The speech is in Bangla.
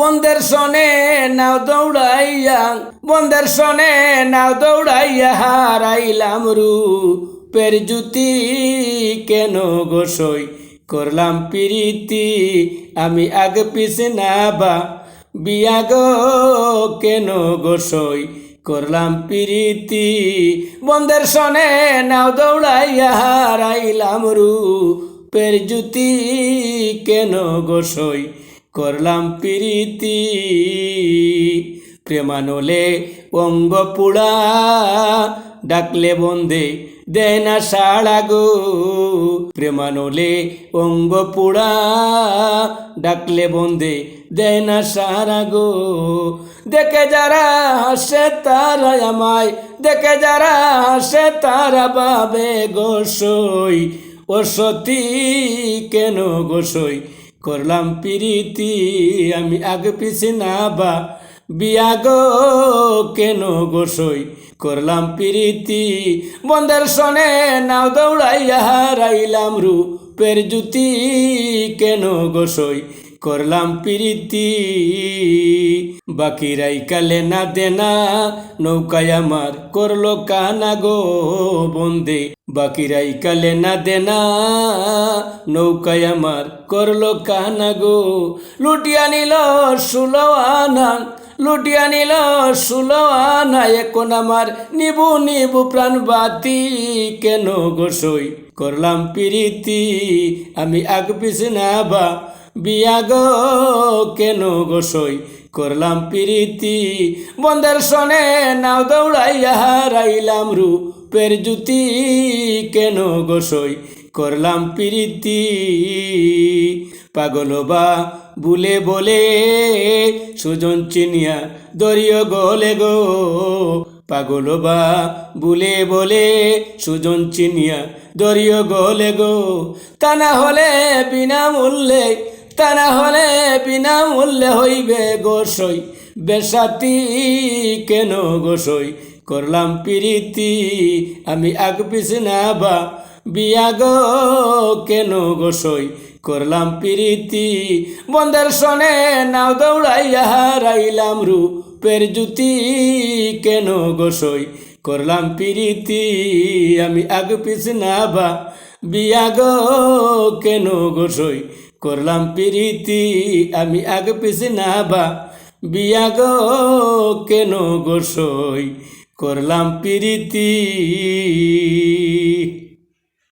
বন্ধের সনে নাও দৌড়াইয়া বন্ধের সনে নাও দৌড়াইয়া হারাইলাম রু পের জুতি কেন গোসই করলাম পিরিতি? আমি আগে পিছে না বা বিয়া গো। কেন গোসই করলাম পিরিতি? বন্ধের সনে নাও দৌড়াইয়া হারাইলাম রু পের জুতি কেন গোসই করলাম পিরিতি। প্রেমানলে অঙ্গ পুড়া। ডাকলে বন্দে দেয় না সাড়া গো। প্রেমানলে অঙ্গ পুড়া। ডাকলে বন্দে দেয় না সারা গো। দেখে যারা হাসে তারা আমায়। দেখে যারা হাসে তারা বাবে গোসই ও সতী কেন গোসই করলাম প্রীতি, আমি আগ পিছে না বা বিয়া গো, কেন গোসই করলাম প্রীতি, বন্ধের সনে নাও দৌড়াইয়া হারাইলাম রু পের জুতি কেন গোসই করলাম পিরিতি। বাকি রাই কালে না দেনা, নৌকায় আমার করল কানা গো বন্দে। বাকি রাই কালে না দেনা, নৌকায় আমার করল কানা গো। লুটিয়া নিল ষোলো আনা লুটিয়া নিল ষোলো আনা এখন আমার নিবু নিবু প্রাণ বাতি। কেন গোসই করলাম পিরিতি, আমি আগ পিছে না বা বিয়া কেন গোসই করলাম পিরিতি? বন্ধের সনে নাও দৌড়াইয়া হারাইলাম রু পের জুতি কেন গোসই করলাম পিরিতি? পাগল বা বুলে বলে সুজন চিনিয়া দরিয় গলে গো। পাগল বা বুলে বলে সুজন চিনিয়া দরিয় গলে গো। তা না হলে বিনামূল্যে তা না হলে বিনামূল্যে হইবে গোসই বেসাতি কেন গোসই করলাম পিরিতি, আমি আগ না বা বিয়া গো কেন গোসই করলাম পিরিতি, বন্ধের সনে নাও দৌড়াইয়া হারাইলাম রু পের জুতি কেন গোসই করলাম পিরিতি, আমি আগ না বা বিয়া গো কেন গোসই করলাম প্রীতি আমি আগ পিছে না বা বিয়া গো কেন গোসই করলাম পিরিতি।